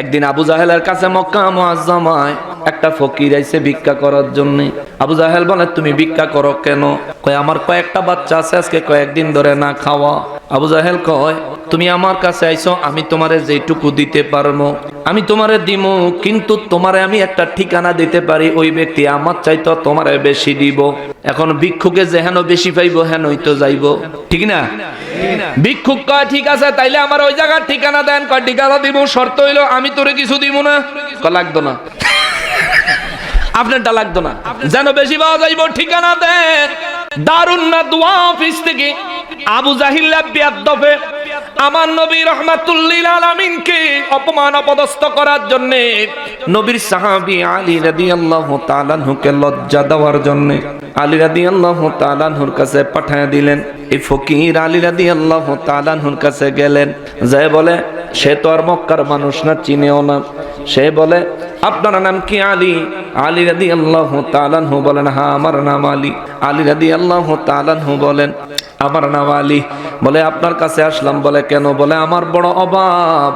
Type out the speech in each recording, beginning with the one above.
একদিন আবু জাহেলের কাছে মক্কা মোয়াজ্জমায় একটা ফকির আইছে ভিক্ষা করার জন্য। আবু জাহেল বলে, তুমি ভিক্ষা করো কেন? কয়, আমার কয়েকটা বাচ্চা আছে, আজকে কয়েকদিন ধরে না খাওয়া। আবু জাহেল কয়, তুমি আমার কাছে আইছো, আমি তোমারে যেটুকু দিতে পারব আমি তোমারে দিমু, কিন্তু তোমারে আমি একটা ঠিকানা দিতে পারি, ওই ব্যক্তি আমার চাইতো তোমারে বেশি দিব। এখন ভিক্ষুকে যে হেন বেশি পাইবো হেন তো যাইবো। ঠিক না? ভিক্ষুক কয়, ঠিক আছে, তাইলে আমার ওই জায়গার ঠিকানা দেন, কয়, ঠিকানা দিব শর্ত হইল, আমি তোরে কিছু দিব না। লাগতো না। আপনারটা লাগতো না। যেন বেশি পাওয়া যাইব, ঠিকানা দেন। দারুণ না, দোয়া অফিস থেকে আবু জাহিল্লা আমার নবী রহমাতুল্লিল আলামিনকে অপমান অপদস্থ করার জন্য নবীর সাহাবী আলী রাদিয়াল্লাহু তাআলাহুকে লজ্জা দেওয়ার জন্য আলী রাদিয়াল্লাহু তাআলাহুর কাছে পাঠায় দিলেন। এই ফকির আলী রাদিয়াল্লাহু তাআলাহুর কাছে গেলেন। যায় বলে, সে তো আর মক্কার মানুষ না, চিনেও না। সে বলে আপনার নাম কি আলী? আলী রাদি আল্লাহ তালানহু বলেন হ্যাঁ আমার নাম আলী। আলী রাদি আল্লাহ তালানহু বলেন, আমার নাম আলী। বলে, আপনার কাছে আসলাম। বলে, কেন? বলে, আমার বড় অভাব।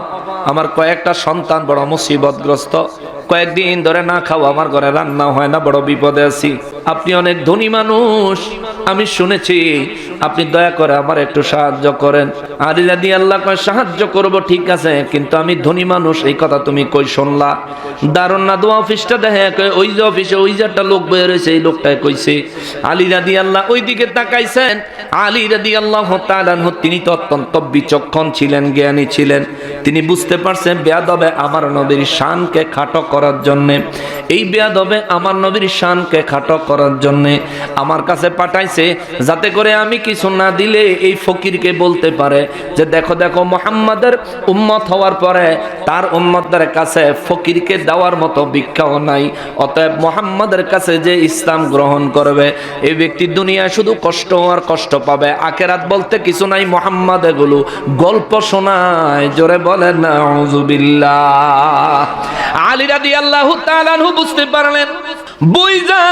আমার কয়েকটা সন্তান বড় মুসিবতগ্রস্ত। কয়েকদিন ধরে না খাও আমার ঘরে রান্না হয় না, বড় বিপদে আছি। আপনি অনেক ধনী মানুষ। আমি শুনেছি আপনি দয়া করে আমার একটু সাহায্য করেন। আলিলা দিয়ে আল্লাহ কয় সাহায্য করব, ঠিক আছে, কিন্তু আমি ধনী মানুষ, এই কথা তুমি কই শুনলা? দারুণ না, দোয়া অফিসটা দেখে ওই যে অফিসে ওই যে একটা লোক বয়ে হয়েছে, এই লোকটাই কইছে, আলী রাদি আল্লাহ ওই দিকে তাকাইছেন। আলী রাদি আল্লাহ তালানহ তিনি তো অত্যন্ত বিচক্ষণ ছিলেন, জ্ঞানী ছিলেন। তিনি বুঝতে পারছেন বেয়াদবে আমার নবীর শানকে খাটো করার জন্যে। এই বেয়াদবে আমার নবীর শানকে খাটো করার জন্যে আমার কাছে পাঠাইছে, যাতে করে আমি কিছু না দিলে এই ফকিরকে বলতে পারে যে দেখো দেখো, মোহাম্মদের উম্মত হওয়ার পরে তার উম্মতদের কাছে ফকিরকে দেওয়ার মতো ভিক্ষাও নাই। অতএব মোহাম্মদের কাছে যে ইসলাম গ্রহণ করবে, এই ব্যক্তি দুনিয়ায় শুধু কষ্ট আর কষ্ট পাবে। আকেরাত বলতে কিছু নাই মোহাম্মদ এগুলো। গল্প শোনায়, জোরে বলে না আলী রাদি আল্লাহ তালানহু বুঝতে পারলেন। বুইজা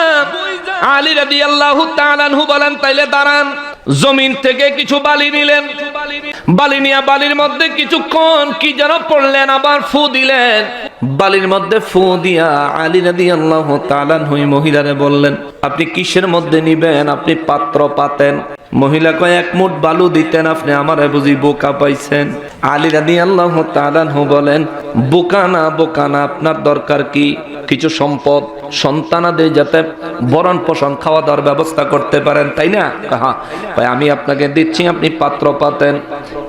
আলী রাদি আল্লাহ তালানহু বলেন, তাইলে দাঁড়ান। জমিন থেকে কিছু বালি নিলেন। বালি নিয়ে বালির মধ্যে কিছুক্ষণ কি যেন পড়লেন, আবার ফু দিলেন। বালির মধ্যে ফু দিয়া আলী রাদি আল্লাহ তালান হই মহিলারে বললেন, আপনি কিসের মধ্যে নিবেন? আপনি পাত্র পাতেন। মহিলা কয়, এক মুঠ বালু দিতেন আপনি, আমার বুঝি বোকা পাইছেন? আলী রাদি আল্লাহ তালানহু বলেন, বোকা না বোকা না, আপনার দরকার কি? কিছু সম্পদ, সন্তানাদের যাতে বরণ পোষণ, খাওয়া দাওয়ার ব্যবস্থা করতে পারেন, তাই না? হ্যাঁ ভাই, আমি আপনাকে দিচ্ছি, আপনি পাত্র পাতেন।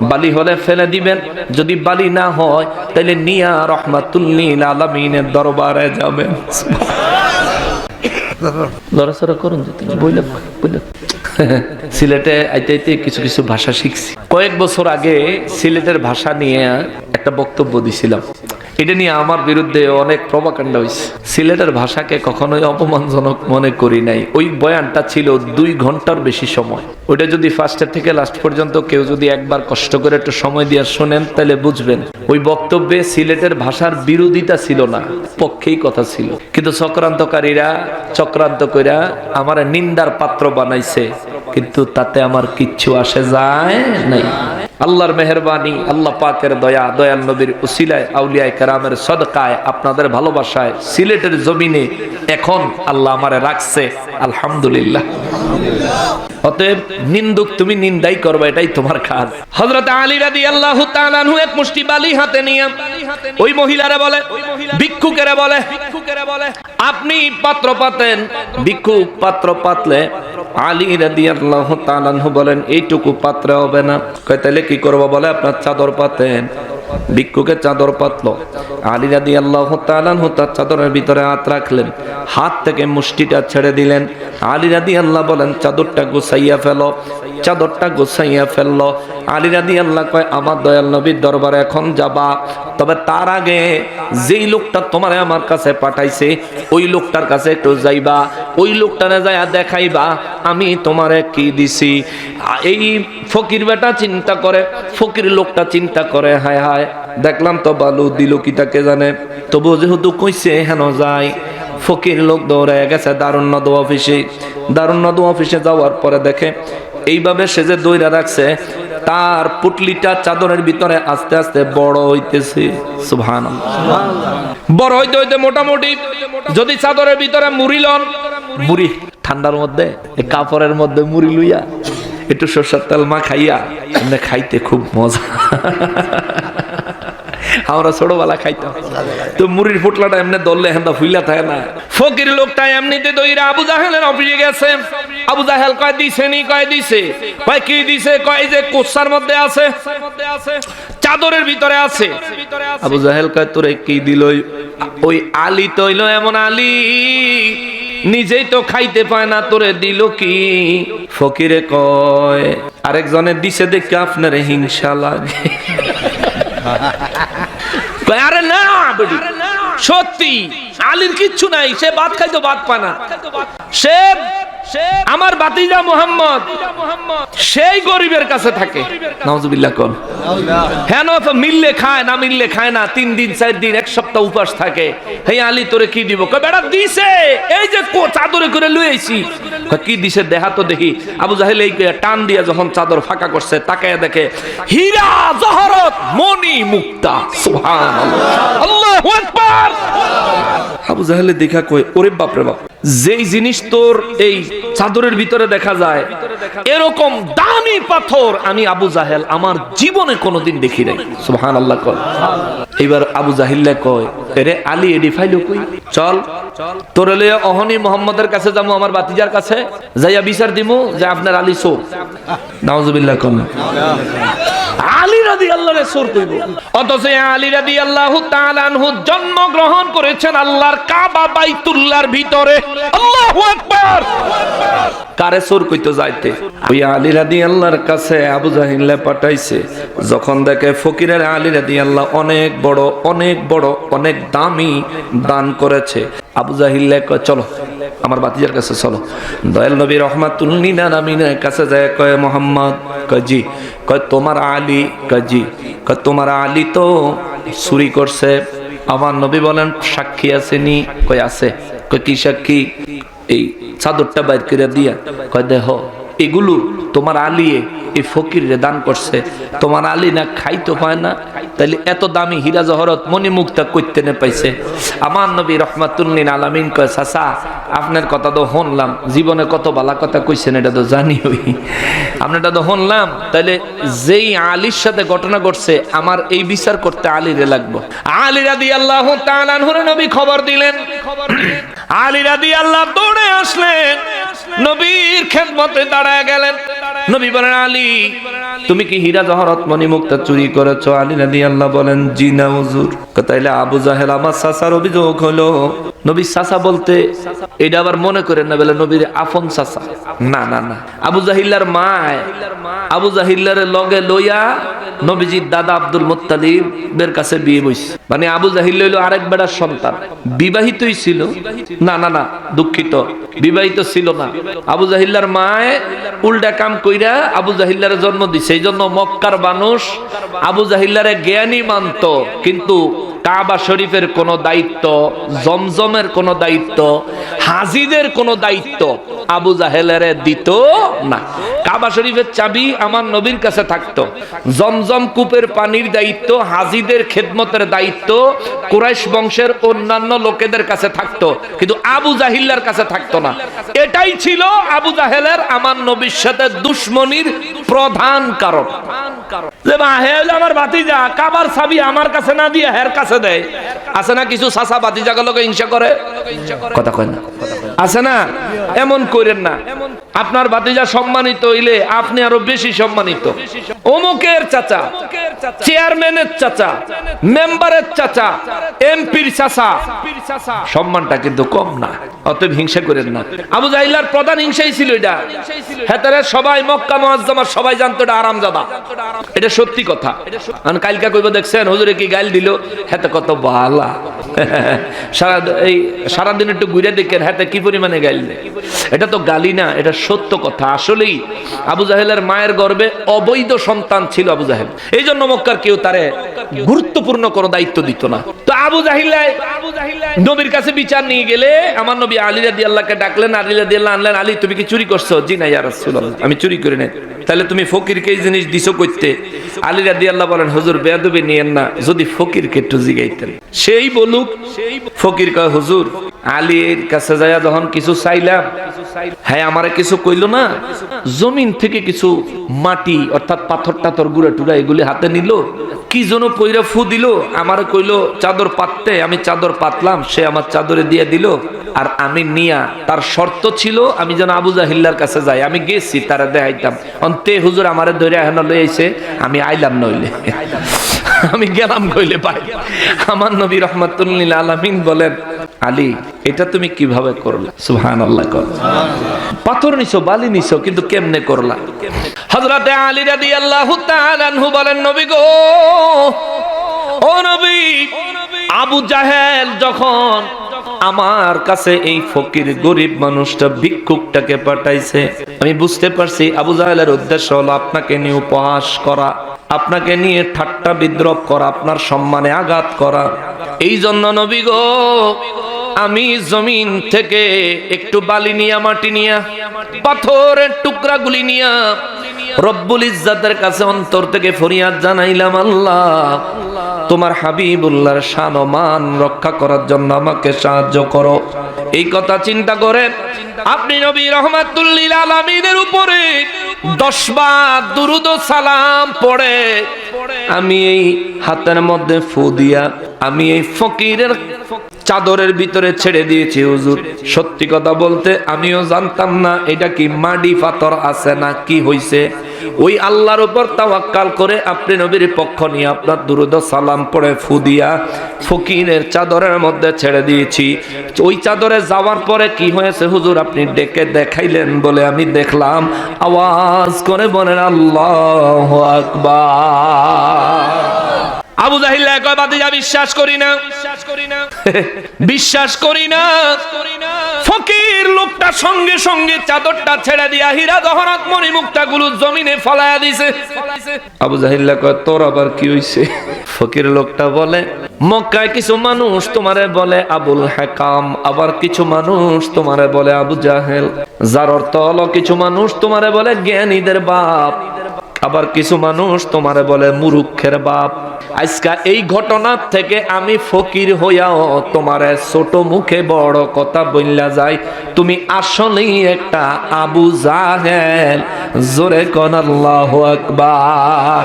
বালি হলে ফেলে দিবেন, যদি বালি না হয় তাহলে নিয়া রহমাতুল্লিল আলমিনের দরবারে যাবেন। লড়াচড়া করুন যদি বইলাম বইলাম সিলেটে আইতে আইতে কিছু কিছু ভাষা শিখছি। কয়েক বছর আগে সিলেটের ভাষা নিয়ে একটা বক্তব্য দিছিলাম। এটা নিয়ে আমার বিরুদ্ধে অনেক প্রবাকাণ্ড হয়েছে সিলেটের ভাষাকে কখনোই অপমানজনক মনে করি নাই। ওই বয়ানটা ছিল দুই ঘণ্টার বেশি সময়। ওইটা যদি ফার্স্টের থেকে লাস্ট পর্যন্ত কেউ যদি একবার কষ্ট করে একটু সময় দিয়ে শোনেন, তাহলে বুঝবেন, ওই বক্তব্যে সিলেটের ভাষার বিরোধিতা ছিল না, পক্ষেই কথা ছিল। কিন্তু চক্রান্তকারীরা, চক্রান্ত কইরা আমার নিন্দার পাত্র বানাইছে, কিন্তু তাতে আমার কিচ্ছু আসে যায় নাই। আল্লাহর মেহরবানি, আল্লাহ পাকের দয়া, দয়াল নবীর উসিলায়, আউলিয়ায় কারামের সদকায়, আপনাদের ভালোবাসায়, সিলেটের জমিনে এখন আল্লাহ আমারে রাখছে, আলহামদুলিল্লাহ। অতএব নিন্দুক তুমি নিন্দাই করবে, এটাই তোমার কাজ। হযরত আলী রাদিয়াল্লাহু তাআলা আনহু এক মুষ্টি বালি হাতে নিয়ে, ওই মহিলারে বলে, ভিক্ষুকেরে বলে ভিক্ষুকেরে বলে আপনি পাত্র পাতেন, ভিক্ষুক পাত্র পাতলে আলী রাদি আল্লাহ আনহু বলেন, এইটুকু পাত্রে হবে না। কয় তাহলে কি করব বলে? আপনার চাদর পাতেন। ভিক্ষুকে চাদর পাতলো। আলী রাদি আল্লাহ তালানহু তার চাদরের ভিতরে হাত রাখলেন। হাত থেকে মুষ্টিটা ছেড়ে দিলেন। আলী রাদি আল্লাহ বলেন, চাদরটা গুছাইয়া ফেলো। চাদরটা গুছাইয়া ফেলল। আলী রাদি আল্লাহ কয়, আমার দয়াল নবীর দরবারে এখন যাবা। তবে তার আগে যেই লোকটা তোমারে আমার কাছে পাঠাইছে, ওই লোকটার কাছে একটু যাইবা। ওই লোকটারে যাইয়া দেখাইবা, আমি তোমারে কি দিছি। এই ফকির বেটা চিন্তা করে, ফকির লোকটা চিন্তা করে, হায় হায়, দেখলাম তো বালু দিল কি তাকে জানে। তবু যেহেতু কইছে, হেন যায় ফকির লোক দৌড়ে গেছে দারুণ নদ অফিসে। দারুণ নদ অফিসে যাওয়ার পরে দেখে এইভাবে সে যে দইরা রাখছে, তার পুটলিটা চাদরের ভিতরে আস্তে আস্তে বড় হইতেছে। সুভান বড় হইতে হইতে মোটামুটি যদি চাদরের ভিতরে মুড়ি লন, মুড়ি ঠান্ডার মধ্যে কাপড়ের মধ্যে মুড়ি লইয়া, একটু সর্ষের তেল মা খাইয়া খাইতে খুব মজা। আমরা ছোটবেলা খাইতাম। তো মুড়ির ফুটলাটা এমনি দললে হেন্দা ফুইলা থাকে না। ফকির লোকটা এমনিতে দইরা আবু জাহেলের অফিসে গেছে। আবু জাহেল কয়, দিছে নি? কয়, দিছে। কয়, কি দিছে? কয় যে কোসার মধ্যে আছে। চাদরের ভিতরে আছে। আবু জাহেল কয়, তোরে কি দিল ওই আলী তৈল এমন আলী। নিজেই তো খাইতে পায় না, তোরে দিল কি? ফকিরে কয় আরেকজনের দিছে দেখে আপনার হিংসা লাগে। আরে না সত্যি আলীর কিচ্ছু নাই সে ভাত খাইতো ভাত পানা সে আমার বাতিজা মোহাম্মদ সেই গরিবের কাছে থাকে। নাউজুবিল্লাহ কোন। হ্যাঁ তো মিললে খায় না মিললে খায় না তিন দিন চার দিন এক সপ্তাহ উপাস থাকে। হে আলী তোরে কি দিব? কয় বেটা দিছে। এই যে কো- চাদরে করে লুই আইছি। কি দিছে? দেখা তো দেখি। আবু জাহেল এই টান দিয়া যখন চাদর ফাঁকা করছে তাকায় দেখে হীরা জহরত মণি মুক্তা। সুবহানাল্লাহ। আল্লাহু আকবার। আবু জাহেলে দেখা কই ওরে বাপ রে বাপ, যেই জিনিস তোর এই চাদরের ভিতরে দেখা যায়, এরকম দামি পাথর আমি আবু জাহেল আমার জীবনে কোনোদিন দেখি নাই। সুবহান আল্লাহ কয়। এইবার আবু জাহিল্লা কয়, এরে আলী, এডি ফাইলো কই? চল, তোর লইয়া অহনি মোহাম্মদের কাছে যাব আমার বাতিজার কাছে, যাইয়া বিচার দিমু যে আপনার আলী চোর। নাউজুবিল্লাহ কোন আল্লাহ ভিতরে কারে কইতো যাইতে? ওই আল্লাহর কাছে আবু জাহিল্লা পাঠাইছে, যখন দেখে ফকিরের আলী রাদি আল্লাহ অনেক বড় অনেক বড়, অনেক দামি দান করেছে। আবু জাহিল্লা চলো। আমার বাতিজার কাছে চলো। দয়াল নবী রহমাতুল্লিনা নামিনের কাছে যায়, কয়, মোহাম্মদ কজি কয়, তোমার আলী কজি কয়, তোমার আলী তো চুরি করছে। আমার নবী বলেন, সাক্ষী আসেনি। কয়, আছে। কয়, কি সাক্ষী? এই চাদরটা বাইর করে দিয়া, কয় দেহ এগুলো তোমার আলিয়ে এই ফকিরে দান করছে। তোমার আলী না খাইতে পায় না, তাইলে এত দামি হীরা জহরত মনি মুক্তা করতে নে পাইছে। আমার নবী রহমাতুল্লিন আলামিন কয়, চাচা, আপনার কথা তো শুনলাম, জীবনে কত বালা কথা কইছেন, এটা তো জানি হই আপনারটা তো শুনলাম, তাইলে যেই আলীর সাথে ঘটনা ঘটছে, আমার এই বিচার করতে আলীরে লাগবো। আলী রাদি আল্লাহ তাআলাহুর নবী খবর দিলেন। খবর আলী রাদি আল্লাহ দৌড়ে আসলেন। নবীর খেদমতে দাঁড়ায় গেলেন। নবী বলেন, আলী, তুমি কি হীরা জহরত মণি মুক্তা চুরি করেছ? আলী রাদি আল্লাহ বলেন, জি না, হুজুর। তাইলে আবু জাহেল, আমার সাসার অভিযোগ হলো। নবী সাসা বলতে, এটা আবার মনে করেন না, বলে নবীর আফন সাসা। না না না। আবু জাহিল্লার মায়, আবু জাহিল্লার লগে লইয়া নবীজির দাদা আব্দুল মুত্তালিবের কাছে বিয়ে বইছে। মানে আবু জাহিল হইল আরেক বেড়ার সন্তান। বিবাহিতই ছিল। না না না, দুঃখিত। বিবাহিত ছিল না। আবু জাহিল্লার মায় উল্টা কাম কইরা আবু জাহিল্লার জন্ম দিছে। এই জন্য মক্কার মানুষ আবু জাহিল্লারে জ্ঞানী মানত। কিন্তু কাবা শরীফের কোন দায়িত্ব, জমজমের কোন দায়িত্ব, হাজিদের কোন দায়িত্ব আবু জাহেলের দিত না। কাবা শরীফের চাবি আমার নবীর কাছে থাকতো। জমজম কূপের পানির দায়িত্ব, হাজিদের খেদমতের দায়িত্ব, কুরাইশ বংশের অন্যান্য লোকেদের কাছে থাকতো। কিন্তু আবু জাহিল্লার কাছে থাকতো না। এটাই ছিল আবু জাহেলের আমার নবীর সাথে দুশ্মনির প্রধান কারণ। যে মা, হে হইল আমার ভাতিজা, কাবার চাবি আমার কাছে না দিয়ে হের কাছে দেয়। আছে না কিছু সাসা ভাতিজা গুলোকে হিংসা করে? কথা কয় না। আছে না? এমন করেন না। আপনার ভাতিজা সম্মানিত হইলে আপনি আরও বেশি সম্মানিত। অমুকের চাচা। চেয়ারম্যানের চাচা, মেম্বারের চাচা, এমপির চাচা। সম্মানটা কিন্তু কম না, অতএব হিংসা করেন না। আবু জাহিল্লার প্রধান হিংসাই ছিল এটা। হেতারে সবাই মক্কা মুআজ্জামার সবাই জানতো এটা আরামজাদা এটা সত্যি কথা। কারণ কালকা কইব, দেখছেন, হুজুরে কি গাইল দিল? হেতে কত বালা। সারা এই সারাদিন একটু ঘুরে দেখেন, হাতে কি পরিমাণে গাইল এটা তো গালি না, এটা সত্য কথা। আসলেই আবু জাহেলের মায়ের গর্বে অবৈধ সন্তান ছিল আবু জাহেল। এই জন্য মক্কার কেউ তারে গুরুত্বপূর্ণ কোনো দায়িত্ব দিত না। আবু জাহিল্লায় নবীর কাছে বিচার নিয়ে গেলে আমার নবী আলী রাদি আল্লাহকে ডাকলেন, আলী রাদি আল্লাহ আনলেন, আলী, তুমি কি চুরি করছ? জি না, ইয়া রাসূলুল্লাহ, আমি চুরি করি নাই। তাহলে তুমি ফকিরকে এই জিনিস দিছো করতে আলী রাদি আল্লাহ বলেন, হুজুর, বেয়াদবি নিয়েন না, যদি ফকিরকে একটু জিগাইতেন। সেই বলুক সেই ফকির কয়, হুজুর, আলীর কাছে যাইয়া যখন কিছু চাইলাম হ্যাঁ আমারে কিছু কইলো না? জমিন থেকে কিছু মাটি, অর্থাৎ পাথর টাথর গুড়া টুড়া এগুলি হাতে নিল, কি যেন পইরা ফু দিল, আমার কইলো, চাদর পাততে আমি চাদর পাতলাম, সে আমার চাদরে দিয়ে দিল, আর আমি নিয়া, তার শর্ত ছিল, আমি যেন আবু জাহিল্লার কাছে যাই। আমি গেছি, তারা দেখাইতাম। অন্তে হুজুর আমারে ধরে এখন লই আইছে, আমি আইলাম নইলে। আমি গেলাম কইলে পাই আমার নবী রহমাতুল্লিল আলামিন বলেন, আলী, এটা তুমি কীভাবে করলে? সুহান আল্লাহ কর। পাথর নিছো, বালি নিছো, কিন্তু কেমনে করলা? হযরতে আলী তাআলা আনহু বলেন, নবী গো, ও নবী আবু জাহেল যখন আমার কাছে এই ফকির গরিব মানুষটা, ভিক্ষুকটাকে পাঠাইছে, আমি বুঝতে পারছি আবু জাহেলের উদ্দেশ্য হলো আপনাকে নিয়ে উপহাস করা, আপনাকে নিয়ে ঠাট্টা বিদ্রোহ করা, আপনার সম্মানে আঘাত করা। এই জন্য নবী গো আমি জমিন থেকে একটু বালি নিয়া, মাটি নিয়া, পাথরের টুকরা গুলি নিয়া রব্বুল ইজ্জাতের কাছে অন্তর থেকে ফরিয়াদ জানাইলাম, আল্লাহ, তোমার হাবিবুল্লাহর শান মান রক্ষা করার জন্য আমাকে সাহায্য করো। এই কথা চিন্তা করে আপনি নবী রহমাতুল্লিল আলামিনের উপরে দশ বার দুরুদ সালাম পড়ে। আমি এই হাতের মধ্যে ফু দিয়া, আমি এই ফকিরের চাদরের ভিতরে ছেড়ে দিয়েছি, হুজুর। সত্যি কথা বলতে আমিও জানতাম না এটা কি মাটি পাথর আছে না কি হইছে। ওই আল্লাহর উপর তাওয়াক্কাল করে আপনি নবীর পক্ষ নিয়ে আপনার দুরুদ সালাম পড়ে ফুদিয়া ফকিরের চাদরের মধ্যে ছেড়ে দিয়েছি। ওই চাদরে যাওয়ার পরে কি হয়েছে, হুজুর, আপনি ডেকে দেখাইলেন বলে আমি দেখলাম। আওয়াজ করে বলেন, আল্লাহ আকবার। আবু জাহিল্লা কয় বাদিজা বিশ্বাস করি না। বিশ্বাস করি না। বিশ্বাস করি না ফকির লোকটা সঙ্গে সঙ্গে চাদরটা ছেড়ে দিয়া হীরা দহরাত মণি মুক্তা গুলো জমিনে ফলায়া দিছে। আবু জাহিল্লা কয় তোর আবার কি হইছে? ফকির লোকটা বলে, মক্কায় কিছু মানুষ তোমারে বলে আবুল হাকাম, আবার কিছু মানুষ তোমারে বলে আবু জাহেল। যার অর্থ হলো কিছু মানুষ তোমারে বলে জ্ঞানীদের বাপ, আবার কিছু মানুষ তোমারে বলে মুরুক্ষের বাপ। আজকা এই ঘটনার থেকে আমি ফকির হইয়াও তোমারে ছোট মুখে বড় কথা বললা যায় তুমি আসলেই একটা আবু জাহেল। জোরে কন আল্লাহ আকবার।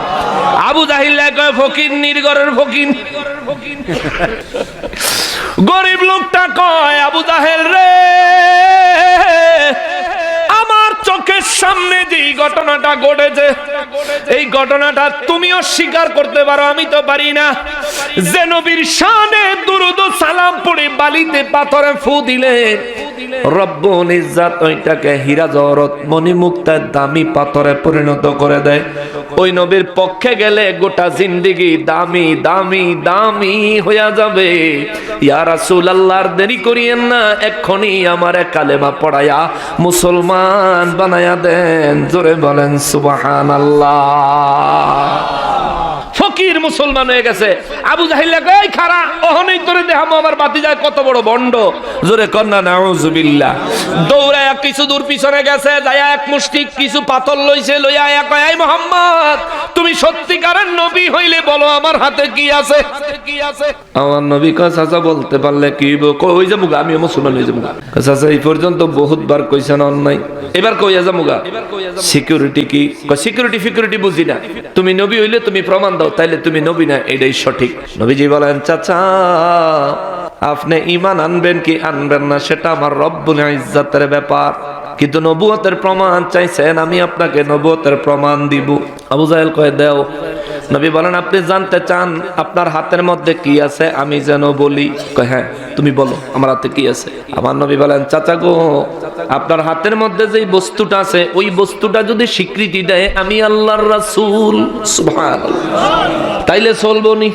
আবু জাহিল কয় ফকির, নির্গরের ফকির। গরিব লোকটা কয়, আবু জাহেল রে চোখের সামনে যে এই ঘটনাটা ঘটেছে, এই ঘটনাটা তুমিও স্বীকার করতে পারো, আমি তো পারি না। যে নবীর শানে দুরুদ সালাম পড়ে বালিতে পাথরে ফু দিলে, রব্বুল ইজ্জাত ওইটাকে হীরা জহরত মণিমুক্তার দামি পাথরে পরিণত করে দেয়। ওই নবীর পক্ষে গেলে গোটা জিন্দিগি দামি দামি দামি হইয়া যাবে। ইয়া রাসূলুল্লাহর দেরি করিয়েন না, এক্ষুনি আমার কালেমা পড়ায়া মুসলমান বানায়া দেন জোরে বলেন সুবাহান আল্লাহ ফকির মুসলমান হয়ে গেছে। আবু জাহিল কই খারা ওহনেই তোরে দেখামো, আমার বাতি যায় কত বড় বন্ড। জোরে কন্যা দৌড়ায় কিছু দূর পিছনে গেছে এক মুষ্টি কিছু পাথর লইছে, লইয়া এই মোহাম্মদ, তুমি সত্যিকারের নবী হইলে বলো, আমার হাতে কি আছে? কি আছে আমার নবী বলতে পারলে কি যে মুগা আমি মুসলমান হয়ে যাব। এই পর্যন্ত বহুতবার কইছেন অন্যায়। এবার কইয়া যা মুগা সিকিউরিটি কি? সিকিউরিটি ফিকিউরিটি বুঝি না। তুমি নবী হইলে তুমি প্রমাণ দাও, তাইলে তুমি নবী না, এটাই সঠিক। নবীজি বলেন, চাচা, আপনি ইমান আনবেন কি আনবেন না, সেটা আমার রব্বুল ইজ্জাতের ব্যাপার। কিন্তু নবুয়তের প্রমাণ চাইছেন, আমি আপনাকে নবুয়তের প্রমাণ দিব। আবু জাহেল কয়ে, দেও। নবী বলেন, আপনি জানতে চান আপনার হাতের মধ্যে কি আছে? আমি যেন বলি। হ্যাঁ তুমি বলো, আমার হাতে কি আছে? আমার নবী বলেন, চাচা গো, আপনার হাতের মধ্যে যেই বস্তুটা আছে, ওই বস্তুটা যদি স্বীকৃতি দেয়, আমি আল্লাহর রাসূল। সুবহানাল্লাহ। তাইলে চলবো নি?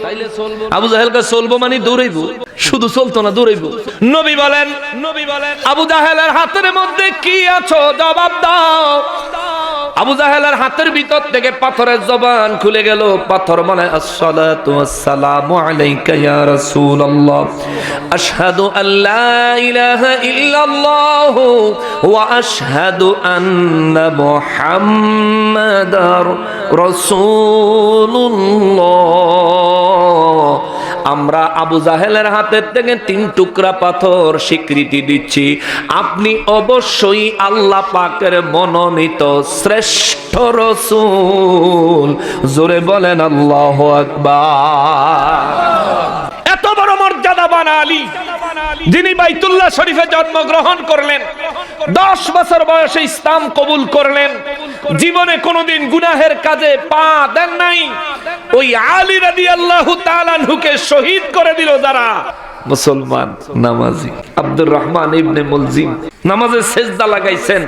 আবু জাহেলকে চলবো মানে দৌড়াইবো। শুধু চলতো না, দৌড়াইবো। নবী বলেন নবী বলেন, আবু জাহেলের হাতের মধ্যে কি আছো? জবাব দাও। আবু জাহেলের হাতের ভিতর থেকে পাথরের জবান খুলে গেল। পাথর বলে আসসালাতু ওয়াসসালামু আলাইকা ইয়া রাসূলুল্লাহ। আশহাদু আল্লা ইলাহা ইল্লাল্লাহ ওয়া আশহাদু আন্না মুহাম্মাদার রাসূলুল্লাহ। আমরা আবু জাহেলের হাতের থেকে তিন টুকরা পাথর স্বীকৃতি দিচ্ছি। আপনি অবশ্যই আল্লাহ পাকের মনোনীত শ্রেষ্ঠ রসুল। জোরে বলেন, আল্লাহ আকবার। এত বড় মর্যাদাবান আলী, যিনি বাইতুল্লাহ শরীফে জন্মগ্রহণ করলেন, দশ বছর বয়সে ইসলাম কবুল করলেন, জীবনে কোনোদিন গুনাহের কাজে পা দেন নাই। ওই আলী রাদি আল্লাহ তালানহুকে শহীদ করে দিল যারা? মুসলমান, নামাজি। আব্দুর রহমান ইবনে মুলজিম নামাজে সেজদা লাগাইছেন,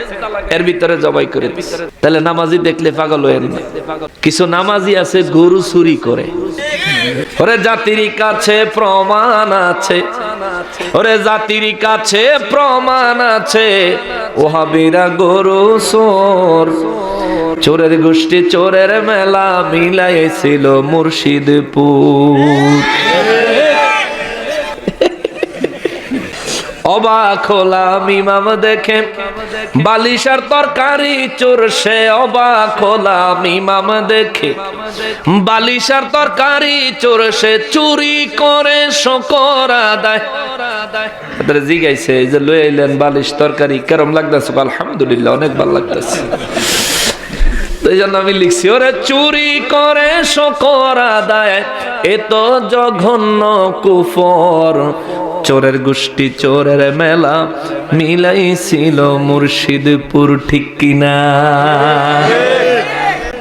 এর ভিতরে জবাই করে তাহলে নামাজি দেখলে পাগল হয়ে না কিছু নামাজি আছে, গরু চুরি করে। ওরে জাতির কাছে প্রমাণ আছে। ওরে জাতির কাছে প্রমাণ আছে। ওহাবিরা গরু সোর চোরের গোষ্ঠী চোরের মেলা মিলাইছিল মুর্শিদপুর। অবাক হলাম, ইমাম দেখে। বালিশার তরকারি, চোর সে অবাক হলাম, ইমাম দেখে। বালিশার তরকারি, চোর সে চুরি করে, শকর আদায়। জিগাইছে এই যে লয়ে এলেন বালিশ, তরকারি, কেরম লাগতেছে? আলহামদুলিল্লাহ, অনেক ভালো লাগতেছে। এই জন্য আমি লিখছি, ওরে চুরি করে শকর আদায়, এ জঘন্য কুফর। চোরের গোষ্ঠী, চোরের মেলা মিলাইছিল মুর্শিদপুর ঠিক কিনা।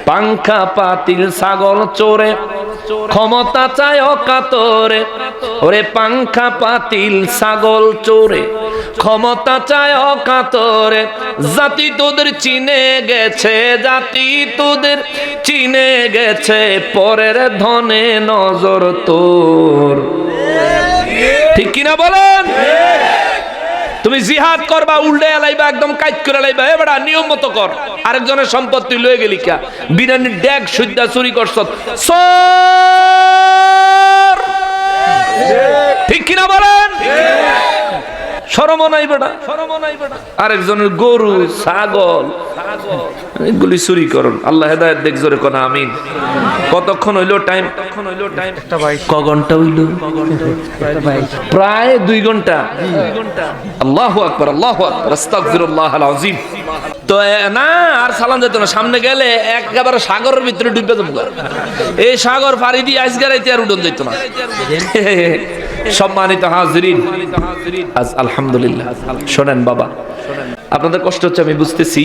পাংখা, পাতিল, ছাগল, চোরে ক্ষমতা চায় অকাতরে। ওরে পাংখা পাতিল, ছাগল চোরে। ক্ষমতা চায় অকাতরে। জাতি তোদের চিনে গেছে, জাতি তোদের চিনে গেছে, পরের ধনে নজর তোর। ঠিক কিনা বলেন? তুমি জিহাদ করবা উল্টে এলাইবা একদম কাজ করে লাইবা এবার নিয়ম মতো কর। আরেকজনের সম্পত্তি লয়ে গেলি কা? বিরিয়ানির ড্যাগ সুদ্দা চুরি করছ! ঠিক কিনা বলেন? সরম নাই বেটা আরেকজনের গরু, ছাগল এগুলি চুরি করুন। আল্লাহ হেদায়ত দেখ জোরে কোনা আমিন। কতক্ষণ হইল টাইম কতক্ষণ হইল টাইম ক ঘণ্টা হইল? প্রায় দুই ঘণ্টা। আল্লাহ আকবর আল্লাহ আকবর। আস্তাগফিরুল্লাহ আল আযীম তো না আর সালাম যেত না। সামনে গেলে একেবারে সাগরের ভিতরে ডুবে যাব এই সাগর পাড়ি দিয়ে আজকে রাইতে আর উঠন যেত না। সম্মানিত হাজরিন আজ আলহামদুলিল্লাহ। শোনেন বাবা আপনাদের কষ্ট হচ্ছে, আমি বুঝতেছি।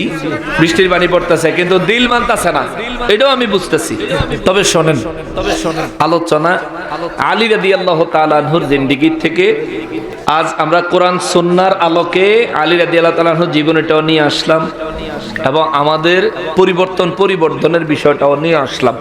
বৃষ্টির পানি পড়তেছে, কিন্তু দিল মানতেছে না। এটাও আমি বুঝতেছি। তবে শোনেন তবে শোনেন আলোচনা আলী রাদি আল্লাহ তালানহুর জিন্দিগির থেকে আজ আমরা কোরআন সুন্নার আলোকে আলী রাদি আল্লাহ তালানহুর জীবনীটাও নিয়ে আসলাম এবং আমাদের পরিবর্তন পরিবর্তনের বিষয়টাও নিয়ে আসলাম।